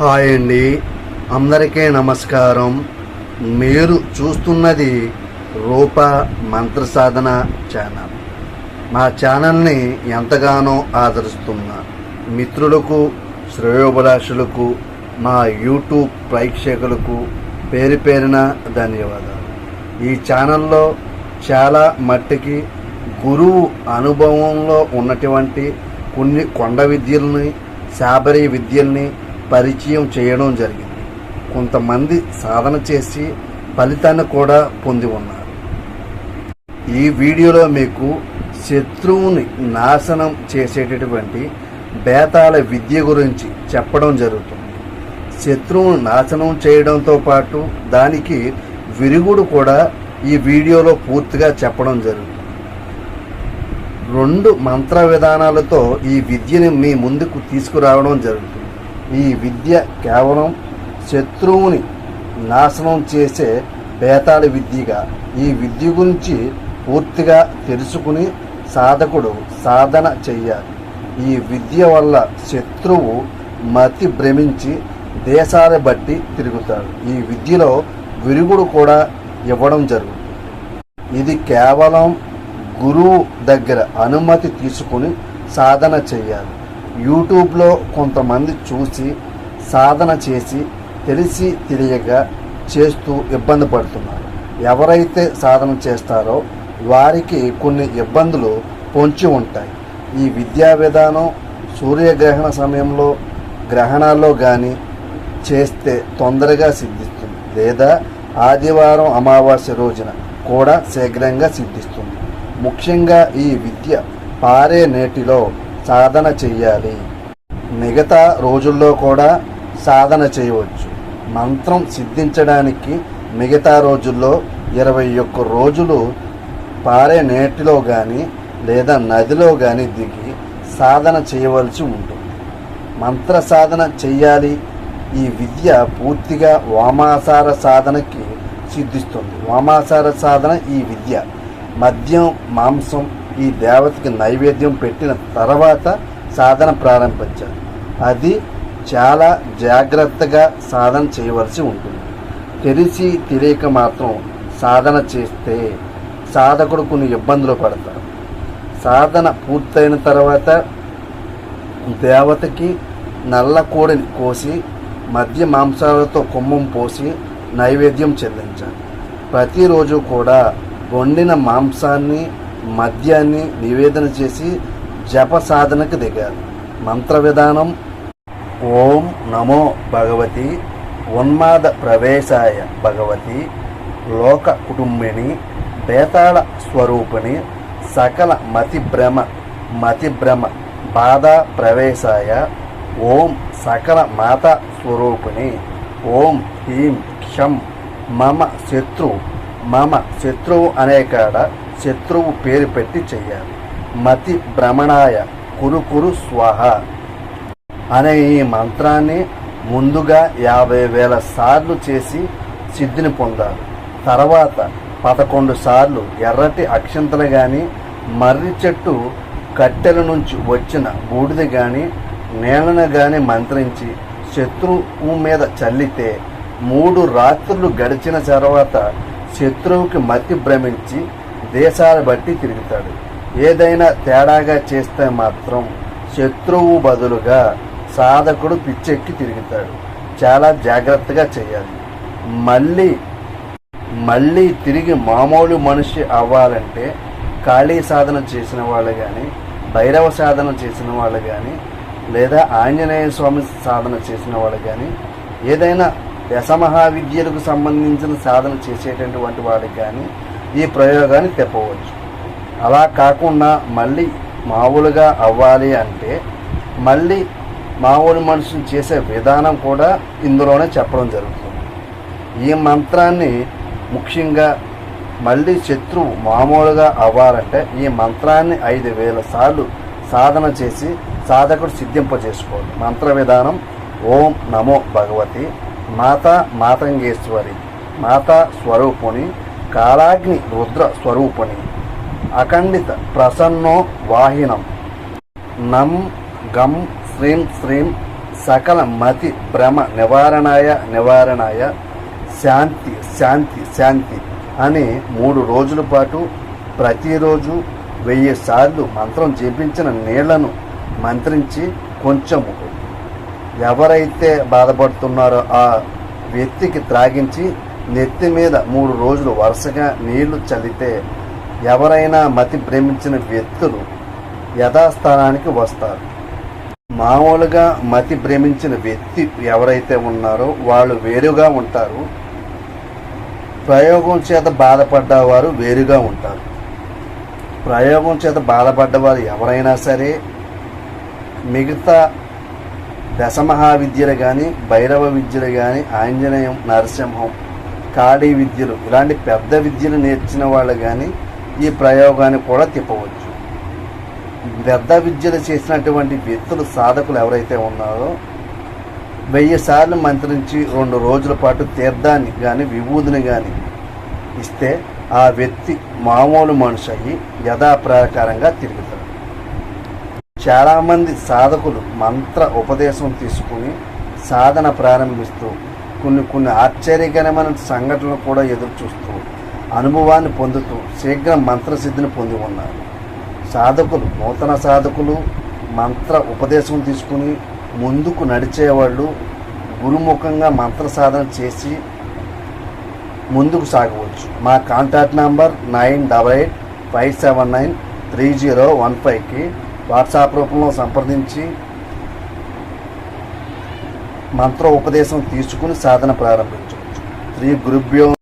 Hi అండి. అందరికీ నమస్కారం. మీరు చూస్తున్నది రూప మంత్ర సాధన ఛానల్. మా ఛానల్ని ఎంతగానో ఆదరిస్తున్న మిత్రులకు శ్రేయోభిలాషులకు మా యూట్యూబ్ ప్రేక్షకులకు పేరు పేరిన ధన్యవాదాలు. ఈ ఛానల్లో చాలా మట్టికి గురువు అనుభవంలో ఉన్నటువంటి కొన్ని కొండ విద్యల్ని శాబరి విద్యల్ని పరిచయం చేయడం జరిగింది. కొంతమంది సాధన చేసి ఫలితాన్ని కూడా పొంది ఉన్నారు. ఈ వీడియోలో మీకు శత్రువుని నాశనం చేసేటటువంటి బేతాల విద్య గురించి చెప్పడం జరుగుతుంది. శత్రువును నాశనం చేయడంతో పాటు దానికి విరుగుడు కూడా ఈ వీడియోలో పూర్తిగా చెప్పడం జరుగుతుంది. రెండు మంత్ర విధానాలతో ఈ విద్యని మీ ముందుకు తీసుకురావడం జరుగుతుంది. ఈ విద్య కేవలం శత్రువుని నాశనం చేసే బేతాళి విద్యగా ఈ విద్య గురించి పూర్తిగా తెలుసుకుని సాధకుడు సాధన చెయ్యాలి. ఈ విద్య వల్ల శత్రువు మతి భ్రమించి దేశాల బట్టి తిరుగుతాడు. ఈ విద్యలో విరుగుడు కూడా ఇవ్వడం జరుగుతుంది. ఇది కేవలం గురువు దగ్గర అనుమతి తీసుకుని సాధన చేయాలి యూట్యూబ్లో కొంతమంది చూసి సాధన చేసి తెలిసి తెలియక చేస్తూ ఇబ్బంది పడుతున్నారు. ఎవరైతే సాధన చేస్తారో వారికి కొన్ని ఇబ్బందులు పొంచి ఉంటాయి. ఈ విద్యా విధానం సూర్యగ్రహణ సమయంలో గ్రహణాల్లో కానీ చేస్తే తొందరగా సిద్ధిస్తుంది. లేదా ఆదివారం అమావాస్య రోజున కూడా శీఘ్రంగా సిద్ధిస్తుంది. ముఖ్యంగా ఈ విద్య పారే నేటిలో సాధన చెయ్యాలి. మిగతా రోజుల్లో కూడా సాధన చేయవచ్చు. మంత్రం సిద్ధించడానికి మిగతా రోజుల్లో ఇరవై ఒక్క రోజులు పారే నేటిలో కానీ లేదా నదిలో కానీ దిగి సాధన చేయవలసి ఉంటుంది. మంత్ర సాధన చెయ్యాలి. ఈ విద్య పూర్తిగా వామాసార సాధనకి సిద్ధిస్తుంది. వామాసార సాధన ఈ విద్య. మద్యం మాంసం ఈ దేవతకి నైవేద్యం పెట్టిన తర్వాత సాధన ప్రారంభించాలి అది చాలా జాగ్రత్తగా సాధన చేయవలసి ఉంటుంది. తెలిసి తెలియక మాత్రం సాధన చేస్తే సాధకుడు కొన్ని ఇబ్బందులు పడతారు. సాధన పూర్తయిన తర్వాత దేవతకి నల్ల కోడిని కోసి మధ్య మాంసాలతో కుమ్మం పోసి నైవేద్యం చెల్లించాలి. ప్రతిరోజు కూడా వండిన మాంసాన్ని మద్యాన్ని నివేదన చేసి జప సాధనకు దిగారు. మంత్ర విధానం ఓం నమో భగవతి ఉన్మాద ప్రవేశాయ భగవతి లోక కుటుంబిని బేతాళ స్వరూపిణి సకల మతి భ్రమ మతి భ్రమ బాధ ప్రవేశాయ ఓం సకల మాత స్వరూపిణి ఓం హ్రీం క్షం మమ శత్రు మమ శత్రువు అనే కాడ శత్రువు పేరు పెట్టి చెయ్యాలి. మతి భ్రమణాయ కురుకురు స్వాహ. అనే ఈ మంత్రాన్ని ముందుగా యాభై వేల సార్లు చేసి సిద్ధిని పొందాలి. తర్వాత పదకొండు సార్లు ఎర్రటి అక్షంతలు కానీ మర్రి చెట్టు కట్టెల నుంచి వచ్చిన బూడిద కానీ నేలను కానీ మంత్రించి శత్రువు మీద చల్లితే మూడు రాత్రులు గడిచిన తర్వాత శత్రువుకి మతి భ్రమించి దేశాలు బట్టి తిరుగుతాడు. ఏదైనా తేడాగా చేస్తే మాత్రం శత్రువు బదులుగా సాధకుడు పిచ్చెక్కి తిరుగుతాడు. చాలా జాగ్రత్తగా చేయాలి. మళ్ళీ మళ్ళీ తిరిగి మామూలు మనిషి అవ్వాలంటే ఖాళీ సాధన చేసిన వాళ్ళు కానీ భైరవ సాధన చేసిన వాళ్ళు కానీ లేదా ఆంజనేయ స్వామి సాధన చేసిన వాళ్ళు కానీ ఏదైనా దశమహావిద్యలకు సంబంధించిన సాధన చేసేటటువంటి వాడికి కానీ ఈ ప్రయోగాన్ని తెప్పవచ్చు. అలా కాకుండా మళ్ళీ మామూలుగా అవ్వాలి అంటే మళ్ళీ మామూలు మనుషులు చేసే విధానం కూడా ఇందులోనే చెప్పడం జరుగుతుంది. ఈ మంత్రాన్ని ముఖ్యంగా మళ్ళీ శత్రువు మామూలుగా అవ్వాలంటే ఈ మంత్రాన్ని ఐదు వేల సార్లు సాధన చేసి సాధకుడు సిద్ధింపజేసుకోవాలి. మంత్ర విధానం ఓం నమో భగవతి మాతా మాతంగేశ్వరి మాతా స్వరూపుని కాలాగ్ని రుద్ర స్వరూపుని. అఖండిత ప్రసన్నో వాహినం. నం గం శ్రీం శ్రీం సకల మతి భ్రమ నివారణాయ నివారణాయ శాంతి శాంతి శాంతి అని మూడు రోజుల పాటు ప్రతిరోజు వెయ్యి సార్లు మంత్రం జపించిన నీళ్ళను మంత్రించి కొంచెము ఎవరైతే బాధపడుతున్నారో ఆ వ్యక్తికి త్రాగించి నెత్తి మీద మూడు రోజులు వరుసగా నీళ్ళు చల్లితే ఎవరైనా మతి భ్రమించిన వ్యక్తులు యథాస్థానానికి వస్తారు. మామూలుగా మతి భ్రమించిన వ్యక్తి ఎవరైతే ఉన్నారో వాళ్ళు వేరుగా ఉంటారు. ప్రయోగం చేత బాధపడ్డవారు వేరుగా ఉంటారు. ప్రయోగం చేత బాధపడ్డవారు ఎవరైనా సరే మిగతా దశమహావిద్యలు కానీ భైరవ విద్యలు కానీ ఆంజనేయం నరసింహం కాడి విద్యలు ఇలాంటి పెద్ద విద్యలు నేర్చిన వాళ్ళు కానీ ఈ ప్రయోగాన్ని కూడా తిప్పవచ్చు. పెద్ద విద్యలు చేసినటువంటి వ్యక్తులు సాధకులు ఎవరైతే ఉన్నారో వెయ్యి సార్లు మంత్రించి రెండు రోజుల పాటు తీర్థాన్ని కానీ విభూదిని కానీ ఇస్తే ఆ వ్యక్తి మామూలు మనిషి అయ్యి యథాప్రకారంగా తిరుగుతాడు. చాలామంది సాధకులు మంత్ర ఉపదేశం తీసుకుని సాధన ప్రారంభిస్తూ కొన్ని కొన్ని ఆశ్చర్యకరమైన సంఘటనలు కూడా ఎదురు చూస్తూ అనుభవాన్ని పొందుతూ శీఘ్రం మంత్రసిద్ధిని పొంది ఉన్నారు. సాధకులు నూతన సాధకులు మంత్ర ఉపదేశం తీసుకుని ముందుకు నడిచేవాళ్ళు గురుముఖంగా మంత్ర సాధన చేసి ముందుకు సాగవచ్చు. మా contact number nine double eight five seven nine three zero one ఫైవ్కి వాట్సాప్ రూపంలో సంప్రదించి మంత్ర ఉపదేశం తీసుకుని సాధన ప్రారంభించవచ్చు. శ్రీ గురుభ్యో